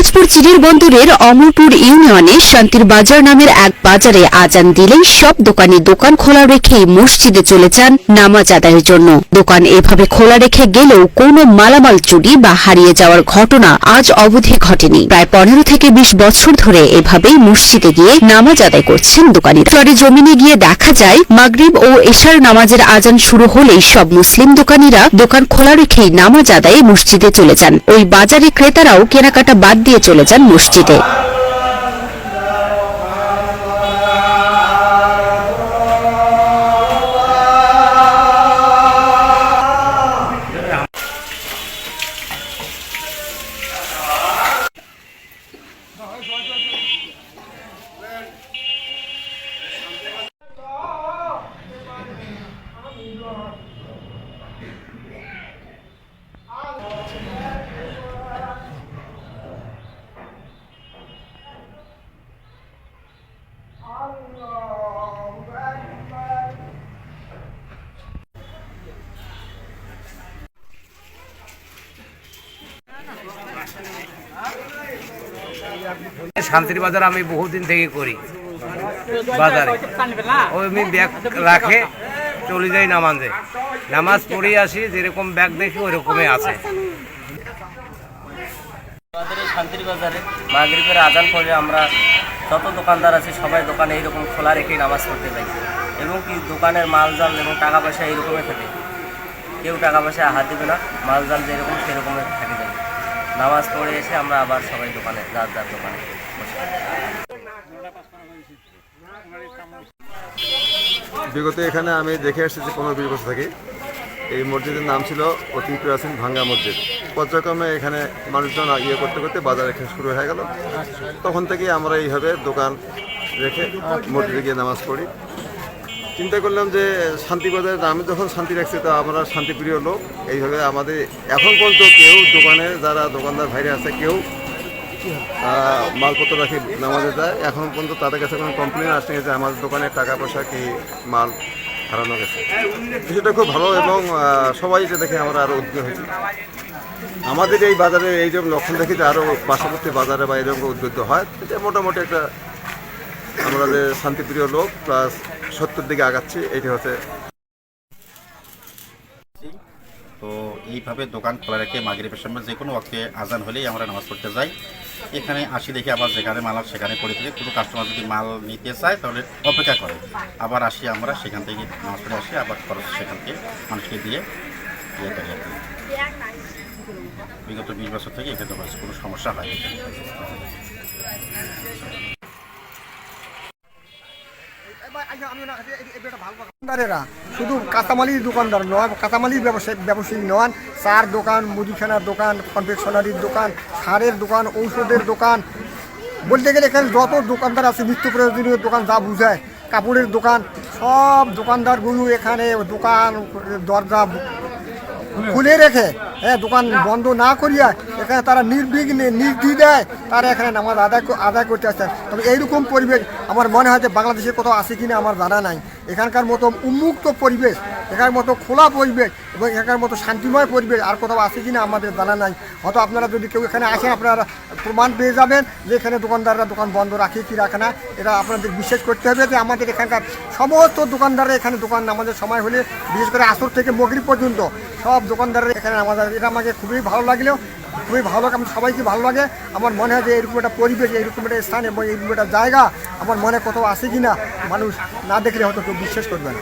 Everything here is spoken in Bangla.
দিনাজপুর চিনির বন্দরের অমরপুর ইউনিয়নে শান্তির বাজার নামের এক বাজারে আজান দিলেই সব দোকানি দোকান খোলা রেখেই মসজিদে চলে যান নামাজ আদায়ের জন্য। দোকান এভাবে খোলা রেখে গেলেও কোনো মালামাল চুরি বা হারিয়ে যাওয়ার ঘটনা আজ অবধি ঘটেনি। প্রায় পনেরো থেকে বিশ বছর ধরে এভাবেই মসজিদে গিয়ে নামাজ আদায় করছেন দোকানিরা। চরে জমিনে গিয়ে দেখা যায়, মাগরিব ও এশার নামাজের আজান শুরু হলেই সব মুসলিম দোকানিরা দোকান খোলা রেখেই নামাজ আদায়ে মসজিদে চলে যান। ওই বাজারে ক্রেতারাও কেনাকাটা বাদ দিয়ে চলে যান মসজিদে। শান্তির বাজার আমি বহুদিন থেকে করি। বাজারে। ওই আমি ব্যাগ রাখে, চলে যাই নামাজে। নামাজ পড়ে আসি, যেরকম ব্যাগ দেখি ওই রকমই আছে শান্তির বাজারে আজান পরে আমরা যত দোকানদার আছে, সবাই দোকানে এইরকম খোলা রেখেই নামাজ পড়তে যাই। এবং কি দোকানের মালজাল এবং টাকা পয়সা এইরকমই থাকে। কেউ টাকা পয়সা হাত দেবে না, মালজাল যেরকম সেরকমই থাকে। যায় নামাজ পড়ে এসে আমরা আবার সবাই দোকানে, যার যার দোকানে। বিগত এখানে আমি দেখে এসেছি পনেরো বিশ বছর থেকে। এই মসজিদের নাম ছিল অতি প্রাচীন ভাঙ্গা মসজিদ। পর্যায়ক্রমে এখানে মানুষজন ইয়ে করতে করতে বাজার এখানে শুরু হয়ে গেল। তখন থেকে আমরা এইভাবে দোকান রেখে মসজিদে গিয়ে নামাজ পড়ি। চিন্তা করলাম যে শান্তিবাজারে আমি যখন শান্তি রাখছি, তো আমরা শান্তিপ্রিয় লোক। এইভাবে আমাদের এখন পর্যন্ত কেউ দোকানে, যারা দোকানদার ভাইরে আছে, কেউ মালপত্র রাখি নামাজে যায়। এখন পর্যন্ত তাদের কাছে কোনো কমপ্লেন আসেনি যে আমাদের দোকানে টাকা পয়সা কি মাল হারানো গেছে। বিষয়টা খুব ভালো এবং সবাই এটা দেখে আমরা আরও উদ্যোগ হয়েছি। আমাদের এই বাজারে, এই যে লক্ষণ দেখি যে আরও পার্শ্ববর্তী বাজারে বা এরকম উদ্বুদ্ধ হয়, এটা মোটামুটি একটা আমরা যে শান্তিপ্রিয় লোক প্লাস সত্যের দিকে আগাচ্ছি, এইটা হচ্ছে তো এইভাবে দোকান খোলা রেখে মাগরিবের সময় যে কোনো ওয়াক্তে আজান হলেই আমরা নামাজ পড়তে যাই। এখানে আসি দেখি আবার যেখানে মাল সেখানে পড়ে থেকে কোনো কাস্টমার যদি মাল নিতে চায়, তাহলে অপেক্ষা করে। আবার আসি আমরা, সেখান থেকে নামাজ পড়ে আসি, আবার খরচ সেখান থেকে মানুষকে দিয়ে ইয়ে বিগত বিশ বছর থেকে এখানে কোনো সমস্যা হয় শুধু কাঁচামালির দোকানদার নয়, কাঁচামালির ব্যবসায়ী ব্যবসায়ী নন চার দোকান, মুদিখানার দোকান, কনফেকশনারির দোকান, সারের দোকান, ঔষধের দোকান। বলতে গেলে এখানে যত দোকানদার আছে, নিত্য প্রয়োজনীয় দোকান যা বুঝায়, কাপড়ের দোকান, সব দোকানদারগুলো এখানে দোকান, দরজা খুলে রেখে হ্যাঁ দোকান বন্ধ না করিয়া এখানে তারা নির্বিঘ্নে নির্দ্বিধায় তারা এখানে নামাজ আদায় আদায় করতে আসছেন তবে এইরকম পরিবেশ আমার মনে হয় যে বাংলাদেশে কোথাও আছে কিনা আমার জানা নাই। এখানকার মতো উন্মুক্ত পরিবেশ, এখানকার মতো খোলা পরিবেশ এবং এখানকার মতো শান্তিময় পরিবেশ আর কোথাও আছে কিনা আমাদের জানা নাই। হয়তো আপনারা যদি কেউ এখানে আসেন আপনারা প্রমাণ পেয়ে যাবেন যে এখানে দোকানদাররা দোকান বন্ধ রাখে কি রাখে না। এটা আপনাদের বিশ্বাস করতে হবে যে আমাদের এখানকার সমস্ত দোকানদাররা এখানে দোকান আমাদের সময় হলে, বিশেষ করে আসর থেকে মগরি পর্যন্ত সব দোকানদাররা এখানে আমাদের এটা আমাকে খুবই ভালো লাগলেও খুবই ভালো লাগে, আমার সবাইকে ভালো লাগে। আমার মনে হয় যে এরকম একটা পরিবেশ, এরকম একটা স্থান এবং এরকম একটা জায়গা আমার মনে কোথাও আসে কি না মানুষ না দেখলে হয়তো কেউ বিশ্বাস করবে না।